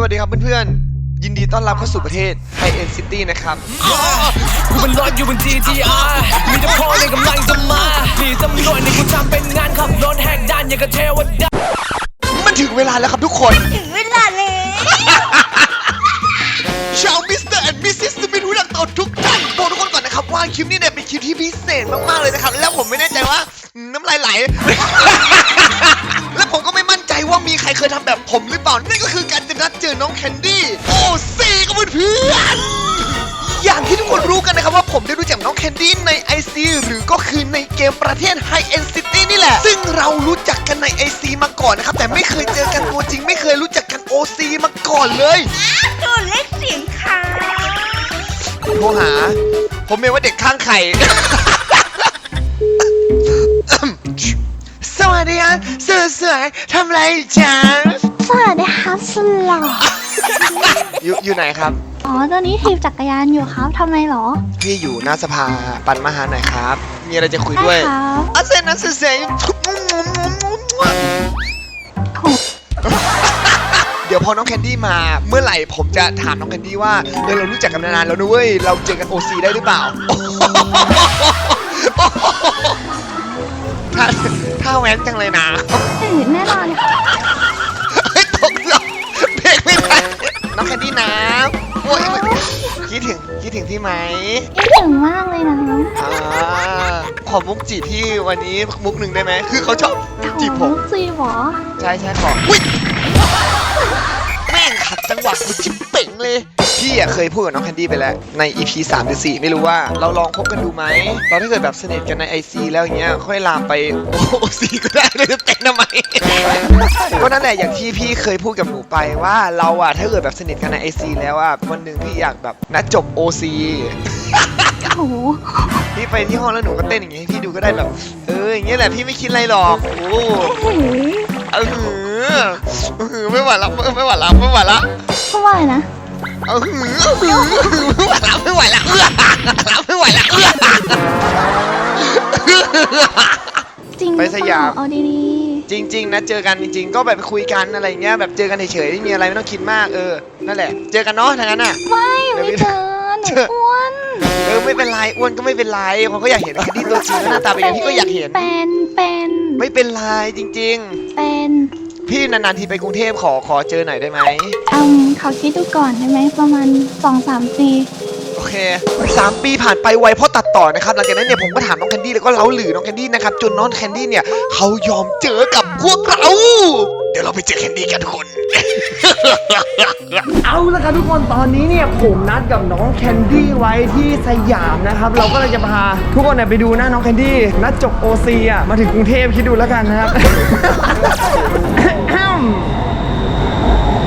สวัสดีครับเพื่อนๆ ยินดีต้อนรับเข้าสู่ประเทศไฮเอ็นซิตี้นะครับ กูเป็นรถอยู่บน GTR มีแต่พ่อในกำลังจะมาหนีตำรวจนี่กูทำเป็นงานขับรถแหกด่านอย่างกับเทวดามันถึงเวลาแล้วครับทุกคน ถึงเวลาแล้วชาวมิสเตอร์แอนด์มิสซิสมินผู้รักเต่าทุกท่านบอกทุกคนก่อนนะครับว่าคลิปนี้เนี่ยเป็นคลิปที่พิเศษมากๆเลยนะครับ แล้วผมไม่แน่ใจว่าน้ำลายไหล ใจว่ามีใครเคยทำแบบผมหรือเปล่า นั่นก็คือการจะนัดเจอน้องแคนดี้ โอ้ซีก็เพื่อนๆอย่างที่ทุกคนรู้กันนะครับว่าผมได้รู้จักน้องแคนดี้ใน IC หรือก็คือในเกมประเทศ High End City นี่แหละ ซึ่งเรารู้จักกันใน IC มาก่อนนะครับ แต่ไม่เคยเจอกันตัวจริง ไม่เคยรู้จักกัน OC มาก่อนเลยตัวเล็กเสียงค่ะโทรหา ผมเองว่าเด็กข้างไข่ วัสดีครับสวยสวยๆทำไรจ๊ะสวัสดีครับสุดหล่ออยู่อยู่ไหนครับ อ๋อตอนนี้ถีบจักรยานอยู่ครับทำไมหรอพี่อยู่หน้าสภาปันมาหาหน่อยครับ มีอะไรจะคุยได้ด้วยครับอาเซนนัสเซนโหเดี๋ยวพอน้องแคนดี้มา เมื่อไหร่ผมจะถามน้องแคนดี้ว่าเออเรารู้จักกันมานานแล้วนะเว้ย เราเจอกันโอซีได้หรือเปล่า ถ้า ถ้าแว้นจังเลยนะเอ้ยแน่นอนค่ะเฮ้ยตกเหรอเพลงไม่ทันน้องแคนดี้นะโอ้ยคิดถึงคิดถึงพี่ไหมคิดถึงมากเลยนะอ่าขอมุกจีบพี่วันนี้มุกหนึ่งได้ไหมคือเขาชอบจีบผม จีหรอ ใช่ใช่ขออุ้ย งขัดจังหวะกูชิบเป่งเลย พี่อะเคยพูดกับน้องแคนดี้ไปแล้ว ใน EP 3หรือ4ไม่รู้ว่า เราลองคบกันดูไหมเราถ้าเกิดแบบสนิทกันใน IC แล้วอย่างเงี้ย ค่อยลามไป OC ก็ได้เลยจะเต้นทำไม ก็นั่นแหละอย่างที่พี่เคยพูดกับหนูไปว่าเราอะถ้าเกิดแบบสนิทกันใน IC แล้วอะวันหนึ่งพี่อยากแบบนัดจบ OC โอ้โห พี่ไปที่ห้องแล้วหนูก็เต้นอย่างงี้ให้พี่ดูก็ได้แบบ เอออย่างเงี้ยแหละพี่ไม่คิดอะไรหรอกโอ้โอ้โหเออเออไม่ไหวแล้วไม่ไหวแล้วไม่ไหวแล้วเพราะว่าอะไรนะเออไม่ไหวแล้วไม่ไหวแล้วเออไม่ไหวแล้วเออจริงไปสยามหรือเปล่เอาดีจริง ๆ นะเจอกันจริง ๆ ก็แบบไปคุยกันอะไรเงี้ยแบบเจอกันเฉยๆไม่มีอะไรไม่ต้องคิดมากเออนั่นแหละ เจอกันเนาะทางนั้นอะๆไม่ไม่เจอหนูอ้วนเออ ไม่เป็นไรอ้วนก็ไม่เป็นไรเขาก็อยากเห็นแคนดี้ตัวจริงแล้วหน้าตาเป็นยังไงพี่ก็อยากเห็น เป็นเป็นไม่เป็นไรจริง เป็นๆ พี่นานๆทีไปกรุงเทพขอขอเจอหน่อยได้ไหมอืมเขาคิดดูก่อนได้ไหมประมาณสองสามปีโอเคสามปีผ่านไปไวเพราะตัดต่อนะครับหลังจากนั้นเนี่ยผมก็ถามน้องแคนดี้แล้วก็เล้าหรือน้องแคนดี้นะครับจนน้องแคนดี้เนี่ยเขายอมเจอกับพวกเราเดี๋ยวเราไปเจอแคนดี้กันทุกคน เอาละครับทุกคนตอนนี้เนี่ยผมนัดกับน้องแคนดี้ไว้ที่สยามนะครับเราก็เลยจะพาทุกคนเนี่ยไปดูหน้าน้องแคนดี้นัดจบโอซีอะมาถึงกรุงเทพคิดดูแล้วกันนะครับ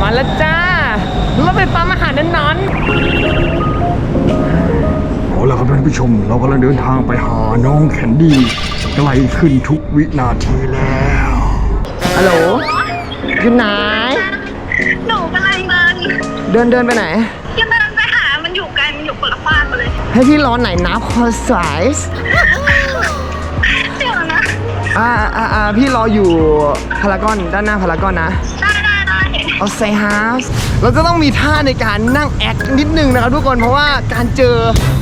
มาแล้วจ้าเราไปปั๊มอาหารนั้นนอน เอาละครับท่านผู้ชม เรากำลังเดินทางไปหาน้องแคนดี้ใกล้ขึ้นทุกวินาทีแล้ว ฮัลโหล อยู่ไหน หนูกำลังเดินเดินเดินไปไหน จะเดินไปหา มันอยู่ไกล มันอยู่คนละฟากกันเลย ให้พี่รอไหนนะคอสายส์เดี๋ยวนะ อ่าอ่าอ่าพี่รออยู่พารากอนด้านหน้าพารากอนนะ ได้ได้ได้เอาไซฮาส์เราจะต้องมีท่าในการนั่งแอคนิดนึงนะครับทุกคนเพราะว่าการเจอ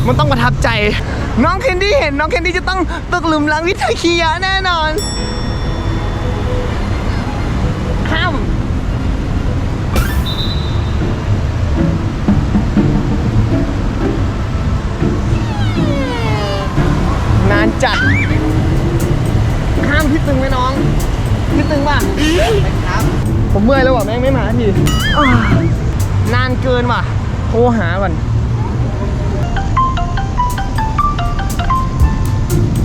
มันต้องประทับใจ น้องเคนดี้เห็นน้องเคนดี้จะต้องตกหลุมรักวิทยคียะแน่นอน จัด ห้ามพี่ตึงไหมน้องพี่ตึงป่ะผมเมื่อยแล้วว่ะแม่งไม่มาสักทีอ้าวนานเกินว่ะ โทรหาก่อน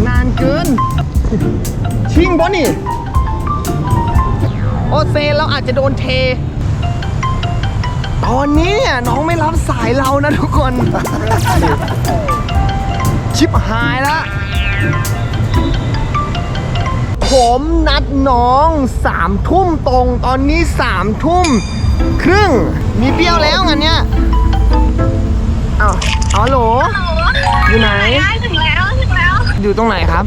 นานเกิน ชิงบอนี่ โอเซเราอาจจะโดนเท ตอนนี้เนี่ยน้องไม่รับสายเรานะทุกคน ชิบหายแล้ว ผมนัดน้องสามทุ่มตรงตอนนี้สามทุ่มครึ่ง มีเปรี้ยวแล้วงานเนี้ยอ้าวอ๋อโหล อยู่ไหนได้ถึงแล้วถึงแล้วอยู่ตรงไหนครับ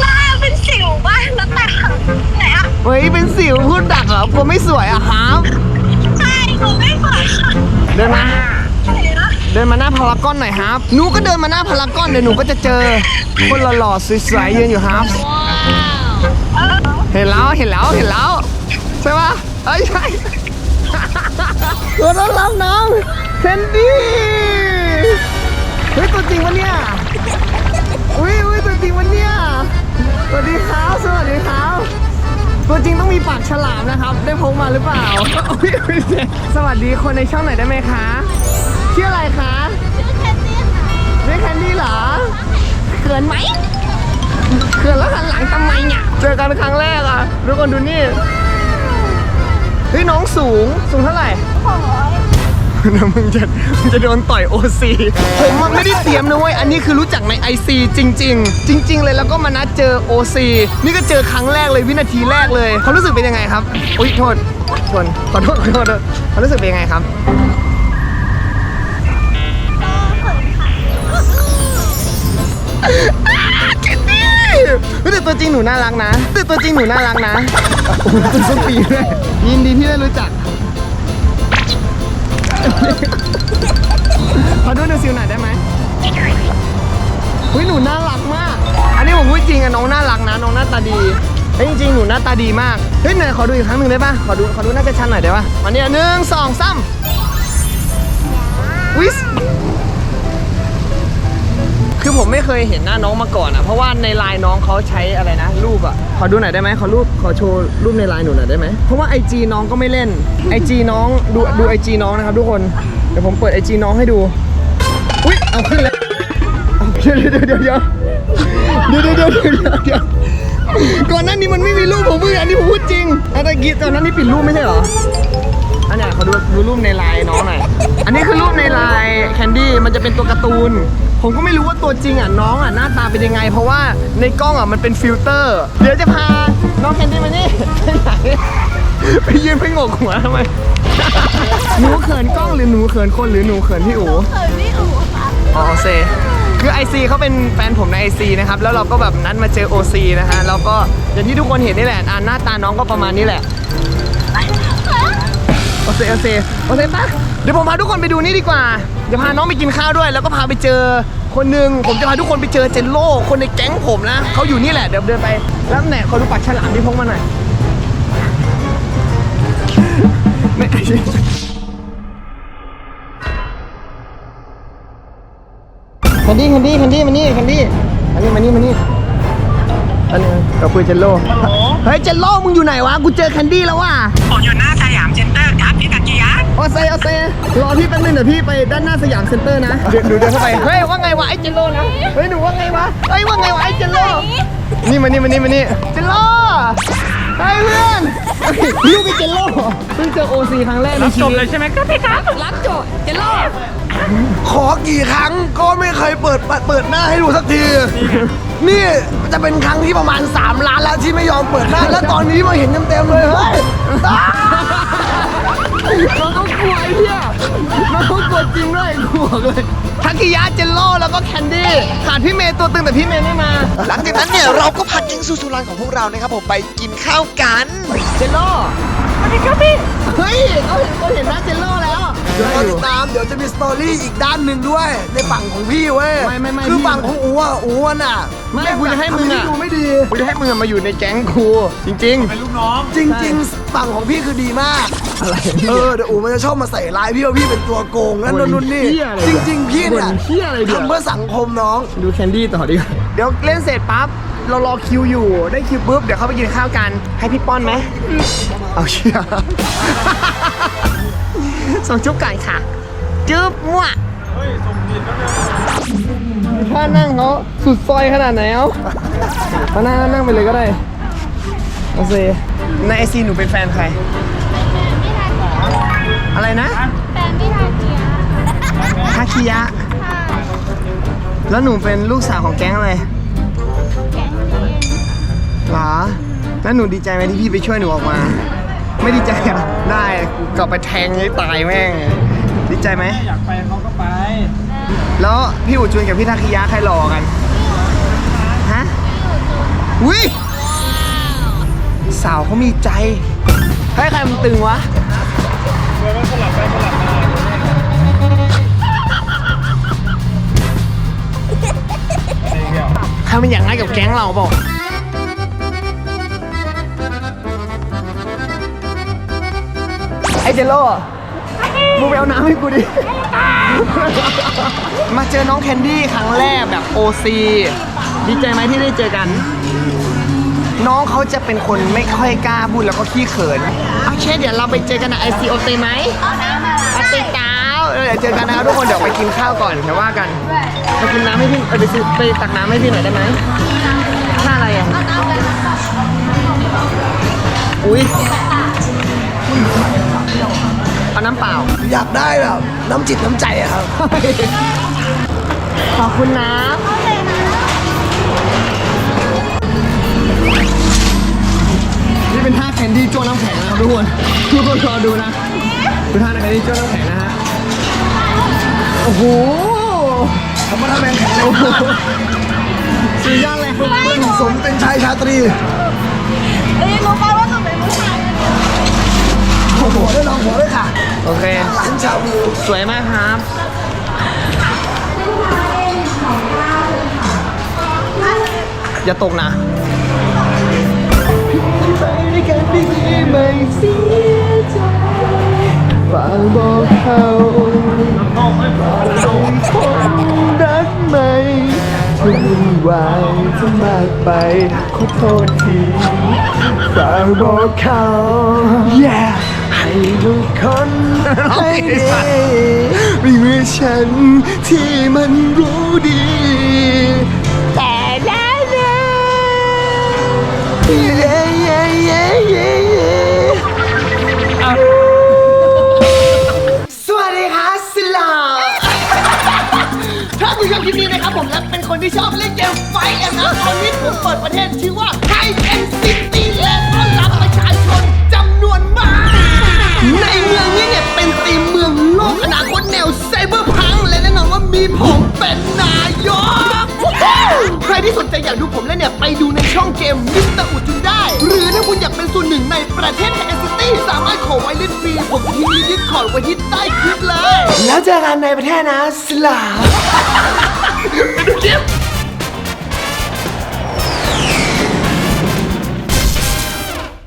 หน้าเป็นสิวบ้านแล้วแต่ไหนอะเฮ้ย เป็นสิวพูดดักเหรอกลัวไม่สวยอะครับ ใช่หนูไม่เปิดค่ะ เดินมาใช่นะ เดินมาหน้าพารากอนหน่อยครับ หนูก็เดินมาหน้าพารากอนเดี๋ยวหนูก็จะเจอ คนหล่อๆสวยๆยืนอยู่ครับเออเห็นแล้วเห็นแล้วเห็นแล้วใช่ปะเอ้ยใช่ตัวต้อนรับน้องเคนดี้เฮ้ยตัวจริงวะเนี่ยอุ้ยอุ้ยตัวจริงวะเนี่ยสวัสดีครับสวัสดีครับตัวจริงต้องมีปากฉลามนะครับ ได้พกมาหรือเปล่าอุ๊ยอุ๊ยสวัสดีคนในช่องหน่อยได้ไหมคะ ขินไหมเขื่อนแล้วหันหลังทำไมเนี่ยเจอกันครั้งแรกอะทุกคนดูนี่เฮ้ยน้องสูงสูงเท่าไหร่นะมึงจะมึงจะโดนต่อยโอซีผมมันไม่ได้เตรียมนะเว้ย อันนี้คือรู้จักใน IC จริง ๆ จริง ๆ เลยแล้วก็มานัดเจอ OC นี่ก็เจอครั้งแรกเลยวินาทีแรกเลยเขามรู้สึกเป็นยังไงครับ อุ้ยโทษชนขอโทษขอโทษเขามรู้สึกเป็นยังไงครับ คนดี้แต่ตัวจริงหนูน่ารักนะแต่ตัวจริงหนูน่ารักนะโอ้โหเป็นส้นปีด้วยยินดีที่ได้รู้จักขอดูหนูซิวหน่อยได้ไหมเฮ้ยหนูน่ารักมาก อันนี้ผมพูดจริงอะน้องน่ารักนะน้องหน้าตาดีเฮ้ยจริงๆหนูหน้าตาดีมาก เฮ้ยไหนขอดูอีกครั้งหนึ่งได้ปะขอดูขอดูหน้าจะชัดๆหน่อยได้ปะมาเนี่ยหนึ่งสองสามวิส คือผมไม่เคยเห็นหน้าน้องมาก่อนอะเพราะว่าในไลน์น้องเขาใช้อะไรนะ รูปอะขอดูหน่อยได้ไหมขอรูปขอโชว์รูปในไลน์หนูหน่อยได้ไหมเพราะว่าไอจีน้องก็ไม่เล่นไอจีน้องดูดูไอจีน้องนะครับทุกคนเดี๋ยวผมเปิดไอจีน้องให้ดูอุ้ยเอาขึ้นแล้วเดี๋ยวเดี๋ยวเดี๋ยวเดี๋ยวเดี๋ยวเดี๋ยวเดี๋ยวก่อนหน้านี้มันไม่มีรูปผมมืออันนี้ผมพูดจริงอันตะกี้ตอนนั้นนี่ปิดรูปไม่ใช่เหรออันนี้เขาดูดูรูปในไลน์น้องหน่อยอันนี้คือรูปในไลน์แคนดี้มันจะเป็นตัวการ์ตูน ผมก็ไม่รู้ว่าตัวจริงอะน้องอะหน้าตาเป็นยังไง เพราะว่าในกล้องอะมันเป็นฟิลเตอร์ เดี๋ยวจะพาน้องแคนดี้มานี่ไปไหนไปยืนไปงกหัวทำไมหนูเขินกล้องหรือหนูเขินคนหรือหนูเขินพี่อู๋เปิดไม่อูค่ะอ๋อเซคือ IC เขาเป็นแฟนผมใน IC นะครับ แล้วเราก็แบบนัดมาเจอ OC นะฮะแล้วก็อย่างที่ทุกคนเห็นนี่แหละอ่าหน้าตาน้องก็ประมาณนี้แหละโอเคโอเคโอเคปะ เดี๋ยวผมพาทุกคนไปดูนี่ดีกว่า เดี๋ยวพาน้องไปกินข้าวด้วย แล้วก็พาไปเจอคนหนึ่งผมจะพาทุกคนไปเจอเจนโลคนในแก๊งผมนะเขาอยู่นี่แหละเดี๋ยวเดินไปแล้วไหนเขาดูปากฉลามที่พกมาหน่อยไม่แคนดี้แคนดี้แคนดี้มานี่แคนดี้อันนี้มานี่มานี่อันนี้กับคุยเจนโลเฮ้ยเจนโลมึงอยู่ไหนวะกูเจอแคนดี้แล้วว่ะผมอยู่หน้าสยามเซ็นเตอร์ครับพี่ตะเกียบ โอเซโอเซรอพี่แป๊บนึงเดี๋ยวพี่ไปด้านหน้าสยามเซ็นเตอร์นะเดี๋ยวหนูเดินเข้าไปเฮ้ยว่าไงวะไอ้เจนโลนะเฮ้ยหนูว่าไงวะเฮ้ยว่าไงวะไอ้เจนโลนี่มานี่มานี่มานี่เจนโลเฮ้ยเพื่อนเฮ้ยลูกไอ้เจนโลเพิ่งเจอโอซีครั้งแรกในชีจบวิตเลยใช่ไหมครับพี่ครับขอกี่ครั้งก็ไม่เคยเปิดเปิดหน้าให้ดูสักที นี่จะเป็นครั้งที่ประมาณ 3 ล้านแล้วที่ไม่ยอมเปิดหน้า แล้วตอนนี้มาเห็นเต็มๆเลยเฮ้ยอ้าน้องเขาก ลัวไอ้เหี้ยน้องเขากลัวจริงด้วยกลัวเลยทักกิยะเจนโลแล้วก็แคนดี้ขาดพี่เมย์ตัวตึงแต่พี่เมย์ไม่มา หลังจากนั้นเนี่ยเราก็พาแก๊งซูซูรันของพวกเรานะครับผมไปกินข้าวกัน เจนโลสวัสดีครับพี่เฮ้ยเขาเห็นเขาเห็นหน้าเจนโลแล้ว เดี๋ยวรอติดตามเดี๋ยวจะมีสตอรี่อีกด้านหนึ่งด้วย ในฝั่งของพี่เว้ยไม่ไม่ไม่คือพี่ฝั่งของอูอะอูอะน่ะไม่กูจะให้มึงอะ ทำดูไม่ดี กูจะให้มึงอะมาอยู่ในแก๊งกูจริง เป็นลูกน้องจริง ๆ ฝั่งของพี่คือดีมากอะไรเออเดี๋ยวอูมันจะชอบมาใส่ร้ายพี่ว่าพี่เป็นตัวโกงนั่นบ่นนู่นนี่ เหี้ยอะไรจริง ๆ พี่เนี่ยบ่นเหี้ยอะไรเดี๋ยว ทำเพื่อสังคมน้อง ๆ ดูแคนดี้ต่อดีกว่า เดี๋ยวเล่นเสร็จปั๊บ เรารอคิวอยู่ ได้คิวปุ๊บ เดี๋ยวเข้าไปกินข้าวกัน ให้พี่ป้อนไหม เอาเชียส่งจุ๊บก่อนค่ะ จุ๊บมั่วเฮ้ยส่งจีนแล้วถ้านั่งเขาสุดซอยขนาดไหนเอามานั่งนั่งไปเลยก็ได้โอเคในไอซีหนูเป็นแฟนใคร อะไรนะ แฟนพี่ทาเกียทาคิยะ แล้วหนูเป็นลูกสาวของแก๊งอะไรแก๊งนี้ หรอแล้วหนูดีใจไหมที่พี่ไปช่วยหนูออกมา ไม่ดีใจอะได้กูกลับไปแทงให้ตายแม่ง ดีใจไหม อยากไปเขาก็ไป แล้วพี่อูจุนกับพี่ทาคิยะใครหล่อกัน ฮะอุ้ยสาวเขามีใจเฮ้ยใครมันตึงวะใครมันอย่างไรกับแก๊งเราเปล่า เจโร่มึงไปเอาน้ำให้กูดิ มาเจอน้องแคนดี้ครั้งแรกแบบโอซีดีใจไหมที่ได้เจอกัน น้องเขาจะเป็นคนไม่ค่อยกล้าพูดแล้วก็ขี้เขินเอาเช่เดี๋ยวเราไปเจอกันนะไอซีโอเตไหมโอเตเก้าเออเดี๋ยวเจอกันนะครับทุกคนเดี๋ยวไปกินข้าวก่อนเดี๋ยวว่ากันไปกินน้ำให้พี่เออไปซื้อไปตักน้ำให้พี่หน่อยได้ไหมหน้าอะไรอะอุ้ย เอาน้ำเปล่า อยากได้แบบน้ำจิตน้ำใจอะครับ ขอบคุณนะนี่เป็นท่าแคนดี้จ้วงน้ำแข็งนะครับทุกคนทุกคนรอดูนะดูท่าแคนดี้จ้วงน้ำแข็งนะฮะโอ้โหธรรมะแมงแข็งเลยโอ้โหสุดยอดเลยสมเป็นชายชาตรี เอ้ยรู้ป่าวว่า หัวด้วยลองหัวด้วยค่ะโอเคหลานชาววิวสวยมากครับอย่าตกนะฝากบอกเขารักไหมที่วุ่นวายจะมากไป ขอโทษทีฝากบอกเขา yeah ให้ ทุกคนให้ดีไม่เหมือนฉันที่มันรู้ดี แต่แล้วนะเย้เย้เย้เย้เย้สวัสดีครับสลาถ้าคุณชอบคลิปนี้นะครับผมและเป็นคนที่ชอบเล่นเกมไฟท์กันนะตอนนี้ผมเปิดประเทศชื่อว่าไฮเอ็นซิตี้และต้ เป็นตีมเมืองโลกอนาคตแนวไซเบอร์พังและแน่นอนว่ามีผมเป็นนายก ใครที่สนใจอยากดูผมเล่นเนี่ย ไปดูในช่องเกมมิสเตอร์อุจุนได้ หรือถ้าคุณอยากเป็นส่วนหนึ่งในประเทศไฮนซิตี้สามารถขอไว้เล่นฟรีผมทิ้งลิงก์ดิสคอร์ดไว้ที่ใต้คลิปเลย แล้วเจอกันในประเทศนะสลาไปดูคลิป